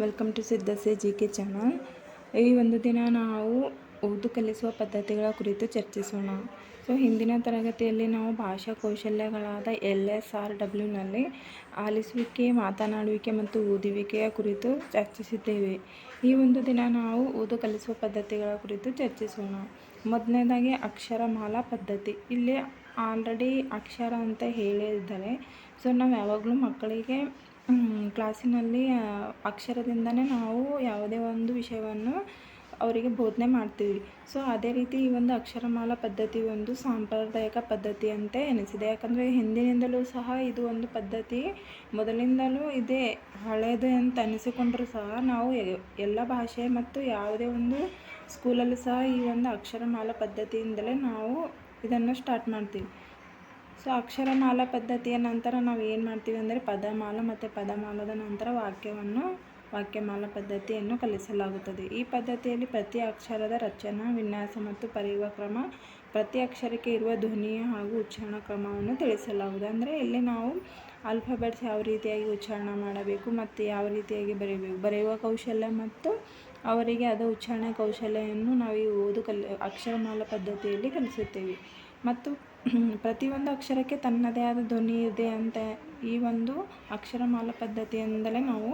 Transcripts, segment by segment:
Welcome to ಸಿದ್ದಸೆ G K channel ಈ ಒಂದು ದಿನ ನಾವು ಓದು ಕಲಿಸುವ ಪದ್ಧತಿಗಳ ಕುರಿತು ಚರ್ಚಿಸೋಣ. ಸೊ ಹಿಂದಿನ ತರಗತಿಯಲ್ಲಿ ನಾವು ಭಾಷಾ ಕೌಶಲ್ಯಗಳಾದ ಎಲ್ ಎಸ್ ಆರ್ ಡಬ್ಲ್ಯೂನಲ್ಲಿ ಆಲಿಸುವಿಕೆ, ಮಾತನಾಡುವಿಕೆ ಮತ್ತು ಓದುವಿಕೆಯ ಕುರಿತು ಚರ್ಚಿಸಿದ್ದೇವೆ. ಈ ಒಂದು ದಿನ ನಾವು ಓದು ಕಲಿಸುವ ಪದ್ಧತಿಗಳ ಕುರಿತು ಚರ್ಚಿಸೋಣ. ಮೊದಲನೇದಾಗಿ ಅಕ್ಷರಮಾಲಾ ಪದ್ಧತಿ. ಇಲ್ಲಿ ಆಲ್ರೆಡಿ ಅಕ್ಷರ ಅಂತ ಹೇಳಿದ್ದಾರೆ ಸೊ ನಾವು ಯಾವಾಗಲೂ ಮಕ್ಕಳಿಗೆ ಕ್ಲಾಸಿನಲ್ಲಿ ಅಕ್ಷರದಿಂದನೇ ನಾವು ಯಾವುದೇ ಒಂದು ವಿಷಯವನ್ನು ಅವರಿಗೆ ಬೋಧನೆ ಮಾಡ್ತೀವಿ. ಸೊ, ಅದೇ ರೀತಿ ಈ ಒಂದು ಅಕ್ಷರಮಾಲಾ ಪದ್ಧತಿ ಒಂದು ಸಾಂಪ್ರದಾಯಿಕ ಪದ್ಧತಿ ಅಂತ ಎನಿಸಿದೆ. ಯಾಕಂದರೆ ಹಿಂದಿನಿಂದಲೂ ಸಹ ಇದು ಒಂದು ಪದ್ಧತಿ, ಮೊದಲಿಂದಲೂ ಇದೇ ಹಳೆಯದು ಅಂತ ಅನಿಸಿಕೊಂಡರೂ ಸಹ ನಾವು ಎಲ್ಲ ಭಾಷೆ ಮತ್ತು ಯಾವುದೇ ಒಂದು ಸ್ಕೂಲಲ್ಲೂ ಸಹ ಈ ಒಂದು ಅಕ್ಷರಮಾಲಾ ಪದ್ಧತಿಯಿಂದಲೇ ನಾವು ಇದನ್ನು ಸ್ಟಾರ್ಟ್ ಮಾಡ್ತೀವಿ. ಸೊ ಅಕ್ಷರಮಾಲ ಪದ್ಧತಿಯ ನಂತರ ನಾವು ಏನು ಮಾಡ್ತೀವಿ ಅಂದರೆ ಪದಮಾಲ ಮತ್ತು ಪದಮಾಲದ ನಂತರ ವಾಕ್ಯವನ್ನು ವಾಕ್ಯಮಾಲ ಪದ್ಧತಿಯನ್ನು ಕಲಿಸಲಾಗುತ್ತದೆ. ಈ ಪದ್ಧತಿಯಲ್ಲಿ ಪ್ರತಿ ಅಕ್ಷರದ ರಚನಾ, ವಿನ್ಯಾಸ ಮತ್ತು ಪರಿಯುವ ಕ್ರಮ, ಪ್ರತಿ ಅಕ್ಷರಕ್ಕೆ ಇರುವ ಧ್ವನಿಯ ಹಾಗೂ ಉಚ್ಚಾರಣ ಕ್ರಮವನ್ನು ತಿಳಿಸಲಾಗುವುದು. ಅಂದರೆ ಇಲ್ಲಿ ನಾವು ಆಲ್ಫಾಬೆಟ್ಸ್ ಯಾವ ರೀತಿಯಾಗಿ ಉಚ್ಚಾರಣ ಮಾಡಬೇಕು ಮತ್ತು ಯಾವ ರೀತಿಯಾಗಿ ಬರೆಯಬೇಕು ಬರೆಯುವ ಕೌಶಲ್ಯ ಮತ್ತು ಅವರಿಗೆ ಅದು ಉಚ್ಚಾರಣೆ ಕೌಶಲ್ಯವನ್ನು ನಾವು ಈ ಓದು ಕಲಿ ಅಕ್ಷರಮಾಲ ಪದ್ಧತಿಯಲ್ಲಿ ಕಲಿಸುತ್ತೇವೆ. ಮತ್ತು ಪ್ರತಿಯೊಂದು ಅಕ್ಷರಕ್ಕೆ ತನ್ನದೇ ಆದ ಧ್ವನಿ ಇದೆ ಅಂತ ಈ ಒಂದು ಅಕ್ಷರಮಾಲ ಪದ್ಧತಿಯಿಂದಲೇ ನಾವು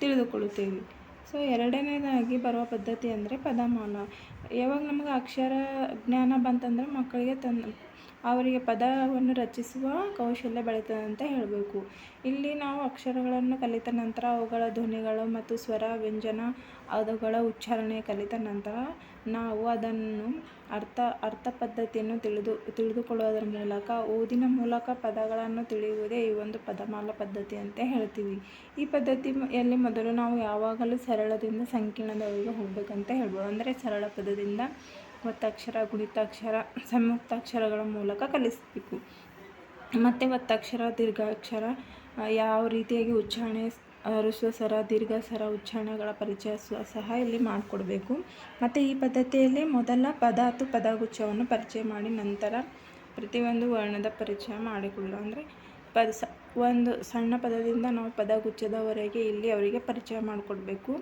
ತಿಳಿದುಕೊಳ್ಳುತ್ತೇವೆ. ಸೊ ಎರಡನೇದಾಗಿ ಬರುವ ಪದ್ಧತಿ ಅಂದರೆ ಪದಮಾಲ. ಯಾವಾಗ ನಮಗೆ ಅಕ್ಷರ ಜ್ಞಾನ ಬಂತಂದರೆ ಮಕ್ಕಳಿಗೆ ತನ್ನ ಅವರಿಗೆ ಪದವನ್ನು ರಚಿಸುವ ಕೌಶಲ್ಯ ಬೆಳೀತದೆ ಅಂತ ಹೇಳಬೇಕು. ಇಲ್ಲಿ ನಾವು ಅಕ್ಷರಗಳನ್ನು ಕಲಿತ ನಂತರ ಅವುಗಳ ಧ್ವನಿಗಳು ಮತ್ತು ಸ್ವರ, ವ್ಯಂಜನ ಅವುಗಳ ಉಚ್ಚಾರಣೆ ಕಲಿತ ನಂತರ ನಾವು ಅದನ್ನು ಅರ್ಥ ಅರ್ಥ ಪದ್ಧತಿಯನ್ನು ತಿಳಿದು ತಿಳಿದುಕೊಳ್ಳೋದರ ಮೂಲಕ ಓದಿನ ಮೂಲಕ ಪದಗಳನ್ನು ತಿಳಿಯುವುದೇ ಈ ಒಂದು ಪದಮಾಲ ಪದ್ಧತಿ ಅಂತ ಹೇಳ್ತೀವಿ. ಈ ಪದ್ಧತಿಯಲ್ಲಿ ಮೊದಲು ನಾವು ಯಾವಾಗಲೂ ಸರಳದಿಂದ ಸಂಕೀರ್ಣದವರೆಗೆ ಹೋಗಬೇಕಂತ ಹೇಳ್ಬೋದು. ಅಂದರೆ ಸರಳ ಪದದಿಂದ ಒತ್ತಕ್ಷರ, ಗುಣಿತಾಕ್ಷರ, ಸಂಯುಕ್ತಾಕ್ಷರಗಳ ಮೂಲಕ ಕಲಿಸಬೇಕು. ಮತ್ತು ಒತ್ತಕ್ಷರ, ದೀರ್ಘಾಕ್ಷರ ಯಾವ ರೀತಿಯಾಗಿ ಉಚ್ಚಾರಣೆ ಹರಿಸುವ ಸರ ದೀರ್ಘ ಸರ ಉಚ್ಚಾರಣೆಗಳ ಪರಿಚಯ ಸಹ ಇಲ್ಲಿ ಮಾಡಿಕೊಡ್ಬೇಕು. ಮತ್ತು ಈ ಪದ್ಧತಿಯಲ್ಲಿ ಮೊದಲ ಪದ ಅಥವಾ ಪದಗುಚ್ಛವನ್ನು ಪರಿಚಯ ಮಾಡಿ ನಂತರ ಪ್ರತಿಯೊಂದು ವರ್ಣದ ಪರಿಚಯ ಮಾಡಿಕೊಳ್ಳೋ ಅಂದರೆ ಪದ ಸ, ಒಂದು ಸಣ್ಣ ಪದದಿಂದ ನಾವು ಪದಗುಚ್ಛದವರೆಗೆ ಇಲ್ಲಿ ಅವರಿಗೆ ಪರಿಚಯ ಮಾಡಿಕೊಡ್ಬೇಕು.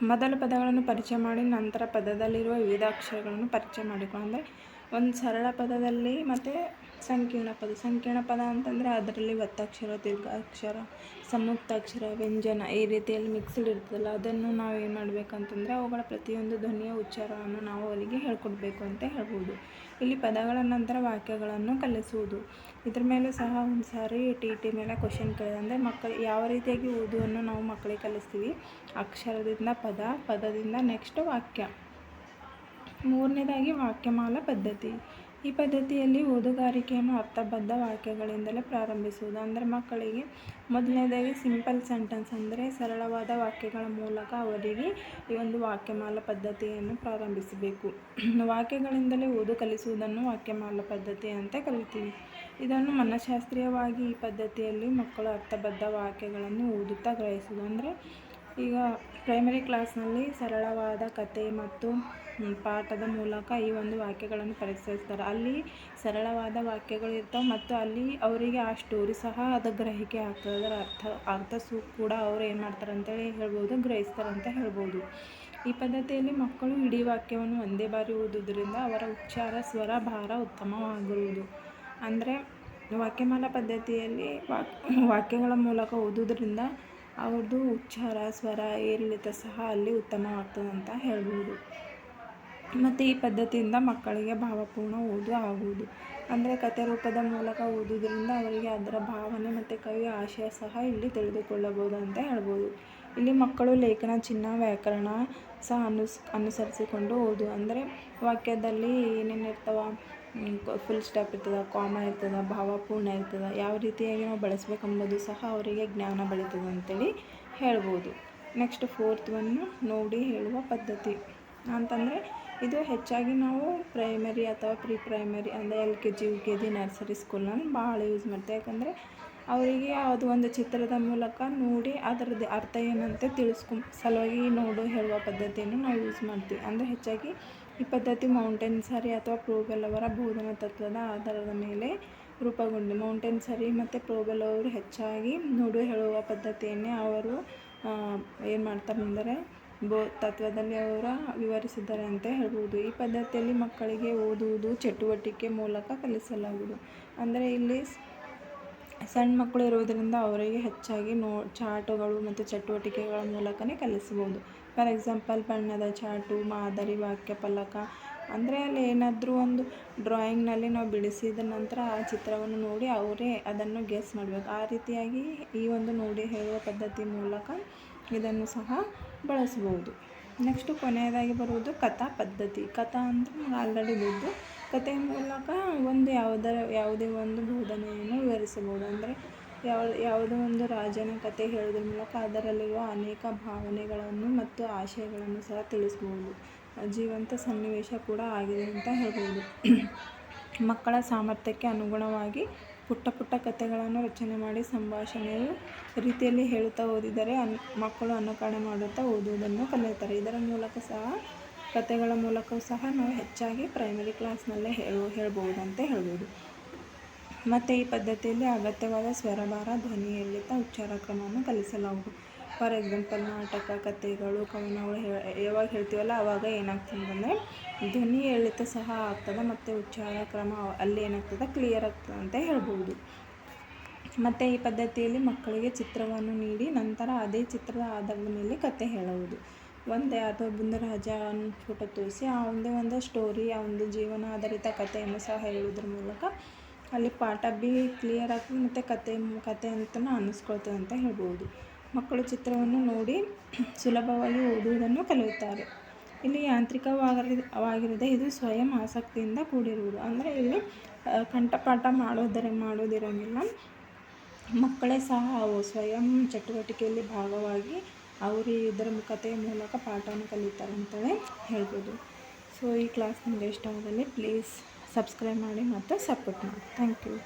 ಮೊದಲ ಪದಗಳನ್ನು ಪರಿಚಯ ಮಾಡಿ, ನಂತರ ಪದದಲ್ಲಿರುವ ವಿವಿಧ ಅಕ್ಷರಗಳನ್ನು ಪರಿಚಯ ಮಾಡಿಕೊ ಅಂದರೆ ಒಂದು ಸರಳ ಪದದಲ್ಲಿ ಮತ್ತು ಸಂಕೀರ್ಣ ಪದ. ಸಂಕೀರ್ಣ ಪದ ಅಂತಂದರೆ ಅದರಲ್ಲಿ ಒತ್ತಕ್ಷರ ದೀರ್ಘಾಕ್ಷರ ಸಂಯುಕ್ತಾಕ್ಷರ ವ್ಯಂಜನ ಈ ರೀತಿಯಲ್ಲಿ ಮಿಕ್ಸ್ಡ್ ಇರ್ತದಲ್ಲ, ಅದನ್ನು ನಾವು ಏನು ಮಾಡಬೇಕಂತಂದರೆ ಅವುಗಳ ಪ್ರತಿಯೊಂದು ಧ್ವನಿಯ ಉಚ್ಚಾರವನ್ನು ನಾವು ಅವರಿಗೆ ಹೇಳ್ಕೊಡ್ಬೇಕು ಅಂತ ಹೇಳ್ಬೋದು. ಇಲ್ಲಿ ಪದಗಳ ನಂತರ ವಾಕ್ಯಗಳನ್ನು ಕಲಿಸುವುದು. ಇದ್ರ ಮೇಲೂ ಸಹ ಒಂದು ಸಾರಿ ಟಿ ಟಿ ಮೇಲೆ ಕ್ವಶನ್ ಕೇಳಿದೆ. ಮಕ್ಕಳು ಯಾವ ರೀತಿಯಾಗಿ ಓದುವನ್ನು ನಾವು ಮಕ್ಕಳಿಗೆ ಕಲಿಸ್ತೀವಿ? ಅಕ್ಷರದಿಂದ ಪದ, ಪದದಿಂದ ನೆಕ್ಸ್ಟ್ ವಾಕ್ಯ. ಮೂರನೇದಾಗಿ ವಾಕ್ಯಮಾಲಾ ಪದ್ಧತಿ. ಈ ಪದ್ಧತಿಯಲ್ಲಿ ಓದುಗಾರಿಕೆಯನ್ನು ಅರ್ಥಬದ್ಧ ವಾಕ್ಯಗಳಿಂದಲೇ ಪ್ರಾರಂಭಿಸುವುದು. ಅಂದರೆ ಮಕ್ಕಳಿಗೆ ಮೊದಲನೇದಾಗಿ ಸಿಂಪಲ್ ಸೆಂಟೆನ್ಸ್ ಅಂದರೆ ಸರಳವಾದ ವಾಕ್ಯಗಳ ಮೂಲಕ ಅವರಿಗೆ ಈ ಒಂದು ವಾಕ್ಯಮಾಲ ಪದ್ಧತಿಯನ್ನು ಪ್ರಾರಂಭಿಸಬೇಕು. ವಾಕ್ಯಗಳಿಂದಲೇ ಓದು ಕಲಿಸುವುದನ್ನು ವಾಕ್ಯಮಾಲ ಪದ್ಧತಿ ಅಂತ ಕಲಿತೀವಿ ಇದನ್ನು ಮನಃಶಾಸ್ತ್ರೀಯವಾಗಿ ಈ ಪದ್ಧತಿಯಲ್ಲಿ ಮಕ್ಕಳು ಅರ್ಥಬದ್ಧ ವಾಕ್ಯಗಳನ್ನು ಓದುತ್ತಾ ಗ್ರಹಿಸುವುದು. ಅಂದರೆ ಈಗ ಪ್ರೈಮರಿ ಕ್ಲಾಸ್ನಲ್ಲಿ ಸರಳವಾದ ಕತೆ ಮತ್ತು ಪಾಠದ ಮೂಲಕ ಈ ಒಂದು ವಾಕ್ಯಗಳನ್ನು ಪರಿಚಯಿಸ್ತಾರೆ. ಅಲ್ಲಿ ಸರಳವಾದ ವಾಕ್ಯಗಳು ಇರ್ತವೆ ಮತ್ತು ಅಲ್ಲಿ ಅವರಿಗೆ ಆ ಸ್ಟೋರಿ ಸಹ ಅದು ಗ್ರಹಿಕೆ ಆಗ್ತದೆ. ಅದರ ಅರ್ಥ ಅರ್ಥ ಸು ಕೂಡ ಅವ್ರು ಏನು ಮಾಡ್ತಾರೆ ಅಂತೇಳಿ ಹೇಳ್ಬೋದು, ಗ್ರಹಿಸ್ತಾರೆ ಅಂತ ಹೇಳ್ಬೋದು. ಈ ಪದ್ಧತಿಯಲ್ಲಿ ಮಕ್ಕಳು ಇಡೀ ವಾಕ್ಯವನ್ನು ಒಂದೇ ಬಾರಿ ಓದೋದ್ರಿಂದ ಅವರ ಉಚ್ಚಾರ, ಸ್ವರ, ಭಾರ ಉತ್ತಮವಾಗಿರುವುದು. ಅಂದರೆ ವಾಕ್ಯಮಾಲಾ ಪದ್ಧತಿಯಲ್ಲಿ ವಾಕ್ಯಗಳ ಮೂಲಕ ಓದೋದ್ರಿಂದ ಅವ್ರದ್ದು ಉಚ್ಚಾರ, ಸ್ವರ, ಏರಿಳಿತ ಸಹ ಅಲ್ಲಿ ಉತ್ತಮವಾಗ್ತದೆ ಅಂತ ಹೇಳ್ಬೋದು. ಮತ್ತು ಈ ಪದ್ಧತಿಯಿಂದ ಮಕ್ಕಳಿಗೆ ಭಾವಪೂರ್ಣ ಓದು ಆಗುವುದು. ಅಂದರೆ ಕಥೆ ರೂಪದ ಮೂಲಕ ಓದುವುದರಿಂದ ಅವರಿಗೆ ಅದರ ಭಾವನೆ ಮತ್ತು ಕವಿಯ ಆಶಯ ಸಹ ಇಲ್ಲಿ ತಿಳಿದುಕೊಳ್ಳಬಹುದು ಅಂತ ಹೇಳ್ಬೋದು. ಇಲ್ಲಿ ಮಕ್ಕಳು ಲೇಖನ, ಚಿನ್ನ, ವ್ಯಾಕರಣ ಸಹ ಅನುಸ್, ಅನುಸರಿಸಿಕೊಂಡು ಓದು. ಅಂದರೆ ವಾಕ್ಯದಲ್ಲಿ ಏನೇನು ಇರ್ತವೆ ಫುಲ್ ಸ್ಟಾಪ್ ಇರ್ತದೆ ಕಾಮ ಇರ್ತದೆ ಭಾವಪೂರ್ಣ ಇರ್ತದೆ, ಯಾವ ರೀತಿಯಾಗಿ ನಾವು ಬಳಸ್ಬೇಕೆಂಬುದು ಸಹ ಅವರಿಗೆ ಜ್ಞಾನ ಬೆಳೀತದೆ ಅಂತೇಳಿ ಹೇಳ್ಬೋದು. ನೆಕ್ಸ್ಟ್ ಫೋರ್ತ್ ಒನ್ ನೋಡಿ ಹೇಳುವ ಪದ್ಧತಿ. ಅಂತಂದರೆ ಇದು ಹೆಚ್ಚಾಗಿ ನಾವು ಪ್ರೈಮರಿ ಅಥವಾ ಪ್ರೀ ಪ್ರೈಮರಿ ಅಂದರೆ L K G U K G nursery ಸ್ಕೂಲನ್ನು ಭಾಳ ಯೂಸ್ ಮಾಡ್ತೀವಿ. ಯಾಕಂದರೆ ಅವರಿಗೆ ಅದು ಒಂದು ಚಿತ್ರದ ಮೂಲಕ ನೋಡಿ ಅದರದ್ದು ಅರ್ಥ ಏನಂತ ತಿಳಿಸ್ಕೊ, ಸಲುವಾಗಿ ನೋಡು ಹೇಳುವ ಪದ್ಧತಿಯನ್ನು ನಾವು ಯೂಸ್ ಮಾಡ್ತೀವಿ. ಅಂದರೆ ಹೆಚ್ಚಾಗಿ ಈ ಪದ್ಧತಿ ಮೌಂಟೇನ್ ಸರಿ ಅಥವಾ ಪ್ರೋಬೆಲ್ ಅವರ ಬೋಧನಾ ತತ್ವದ ಆಧಾರದ ಮೇಲೆ ರೂಪುಗೊಂಡು ಮೌಂಟೇನ್ ಸರಿ ಮತ್ತು ಪ್ರೋಬೆಲ್ ಅವರು ಹೆಚ್ಚಾಗಿ ನೋಡು ಹೇಳುವ ಪದ್ಧತಿಯನ್ನೇ ಅವರು ಏನು ಮಾಡ್ತಾರೆ ಅಂದರೆ ಬೋ, ತತ್ವದಲ್ಲಿ ಅವರ ವಿವರಿಸಿದ್ದಾರೆ ಅಂತ ಹೇಳ್ಬೋದು. ಈ ಪದ್ಧತಿಯಲ್ಲಿ ಮಕ್ಕಳಿಗೆ ಓದುವುದು ಚಟುವಟಿಕೆ ಮೂಲಕ ಕಲಿಸಲಾಗುವುದು. ಅಂದರೆ ಇಲ್ಲಿ ಸಣ್ಣ ಮಕ್ಕಳು ಇರುವುದರಿಂದ ಅವರಿಗೆ ಹೆಚ್ಚಾಗಿ ನೋ, ಚಾಟುಗಳು ಮತ್ತು ಚಟುವಟಿಕೆಗಳ ಮೂಲಕನೇ ಕಲಿಸ್ಬೋದು ಫಾರ್ ಎಕ್ಸಾಂಪಲ್ ಬಣ್ಣದ ಚಾಟು, ಮಾದರಿ ವಾಕ್ಯ ಫಲಕ ಅಂದರೆ ಅಲ್ಲಿ ಏನಾದರೂ ಒಂದು ಡ್ರಾಯಿಂಗ್ನಲ್ಲಿ ನಾವು ಬಿಡಿಸಿದ ನಂತರ ಆ ಚಿತ್ರವನ್ನು ನೋಡಿ ಅವರೇ ಅದನ್ನು ಗೆಸ್ ಮಾಡಬೇಕು. ಆ ರೀತಿಯಾಗಿ ಈ ಒಂದು ನೋಡಿ ಹೇಳುವ ಪದ್ಧತಿ ಮೂಲಕ ಇದನ್ನು ಸಹ ಬಳಸ್ಬೋದು ನೆಕ್ಸ್ಟು ಕೊನೆಯದಾಗಿ ಬರುವುದು ಕಥಾ ಪದ್ಧತಿ. ಕಥಾ ಅಂದರೆ ಆಲ್ರೆಡಿ ಬಿದ್ದು ಕಥೆಯ ಮೂಲಕ ಒಂದು ಯಾವುದರ, ಯಾವುದೇ ಒಂದು ಬೋಧನೆಯನ್ನು ವಿವರಿಸಬಹುದು. ಅಂದರೆ ಯಾವ ಯಾವುದೋ ಒಂದು ರಾಜನ ಕಥೆ ಹೇಳೋದ್ರ ಮೂಲಕ ಅದರಲ್ಲಿರುವ ಅನೇಕ ಭಾವನೆಗಳನ್ನು ಮತ್ತು ಆಶಯಗಳನ್ನು ಸಹ ತಿಳಿಸ್ಬೋದು. ಜೀವಂತ ಸನ್ನಿವೇಶ ಕೂಡ ಆಗಿದೆ ಅಂತ ಹೇಳ್ಬೋದು. ಮಕ್ಕಳ ಸಾಮರ್ಥ್ಯಕ್ಕೆ ಅನುಗುಣವಾಗಿ ಪುಟ್ಟ ಪುಟ್ಟ ಕಥೆಗಳನ್ನು ರಚನೆ ಮಾಡಿ ಸಂಭಾಷಣೆಯು ರೀತಿಯಲ್ಲಿ ಹೇಳುತ್ತಾ ಓದಿದರೆ ಅನ್ ಮಕ್ಕಳು ಅನುಕರಣೆ ಮಾಡುತ್ತಾ ಓದುವುದನ್ನು ಕಲಿಯುತ್ತಾರೆ. ಇದರ ಮೂಲಕ ಸಹ, ಕಥೆಗಳ ಮೂಲಕವೂ ಸಹ ನಾವು ಹೆಚ್ಚಾಗಿ ಪ್ರೈಮರಿ ಕ್ಲಾಸ್ನಲ್ಲೇ ಹೇಳು ಹೇಳ್ಬೋದು ಅಂತ ಹೇಳ್ಬೋದು. ಮತ್ತು ಈ ಪದ್ಧತಿಯಲ್ಲಿ ಅಗತ್ಯವಾದ ಸ್ವರಭಾರ, ಧ್ವನಿ ಏರಿಳಿತ ಉಚ್ಚಾರ ಕ್ರಮವನ್ನು ಕಲಿಸಲಾಗುವುದು. ಫಾರ್ ಎಕ್ಸಾಂಪಲ್, ನಾಟಕ, ಕಥೆಗಳು, ಕವನಗಳು ಯಾವಾಗ ಹೇಳ್ತೀವಲ್ಲ ಆವಾಗ ಏನಾಗ್ತದೆ ಅಂದರೆ, ಧ್ವನಿ ಏರಿಳಿತ ಸಹ ಆಗ್ತದೆ ಮತ್ತು ಉಚ್ಚಾರ ಕ್ರಮ ಅಲ್ಲಿ ಏನಾಗ್ತದೆ ಕ್ಲಿಯರ್ ಆಗ್ತದೆ ಅಂತ ಹೇಳ್ಬೋದು. ಮತ್ತು ಈ ಪದ್ಧತಿಯಲ್ಲಿ ಮಕ್ಕಳಿಗೆ ಚಿತ್ರವನ್ನು ನೀಡಿ ನಂತರ ಅದೇ ಚಿತ್ರದ ಆಧಾರದ ಮೇಲೆ ಕತೆ ಹೇಳುವುದು ಒಂದೇ ಅಥವಾ ಒಬ್ಬಂದು ರಾಜ ಫೋಟೋ ತೋರಿಸಿ, ಆ ಒಂದೇ ಒಂದು ಸ್ಟೋರಿ ಆ ಒಂದು ಜೀವನ ಆಧಾರಿತ ಕಥೆಯನ್ನು ಸಹ ಹೇಳುವುದ್ರ ಮೂಲಕ ಅಲ್ಲಿ ಪಾಠ ಬಿ ಕ್ಲಿಯರ್ ಆಗ್ತದೆ ಮತ್ತು ಕತೆ ಕತೆ ಅಂತಲೂ ಅನ್ನಿಸ್ಕೊಳ್ತದೆ ಅಂತ ಹೇಳ್ಬೋದು. ಮಕ್ಕಳು ಚಿತ್ರವನ್ನು ನೋಡಿ ಸುಲಭವಾಗಿ ಓದುವುದನ್ನು ಕಲಿಯುತ್ತಾರೆ. ಇಲ್ಲಿ ಯಾಂತ್ರಿಕವಾಗಿರದೆ ವಾಗಿರದೆ ಇದು ಸ್ವಯಂ ಆಸಕ್ತಿಯಿಂದ ಕೂಡಿರುವುದು. ಅಂದರೆ ಇಲ್ಲಿ ಕಂಠಪಾಠ ಮಾಡೋದರ, ಮಾಡೋದಿರಂಗಿಲ್ಲ. ಮಕ್ಕಳೇ ಸಹ ಅವು ಸ್ವಯಂ ಚಟುವಟಿಕೆಯಲ್ಲಿ ಭಾಗವಾಗಿ ಅವರು ಇದರ ಕಥೆಯ ಮೂಲಕ ಪಾಠವನ್ನು ಕಲಿತಾರೆ ಅಂತಲೇ ಹೇಳ್ಬೋದು. ಸೊ ಈ ಕ್ಲಾಸ್ ನಿಮಗೆ ಇಷ್ಟವಾದಲ್ಲಿ ಪ್ಲೀಸ್ ಸಬ್ಸ್ಕ್ರೈಬ್ ಮಾಡಿ ಮತ್ತು ಸಪೋರ್ಟ್ ಮಾಡಿ. Thank you.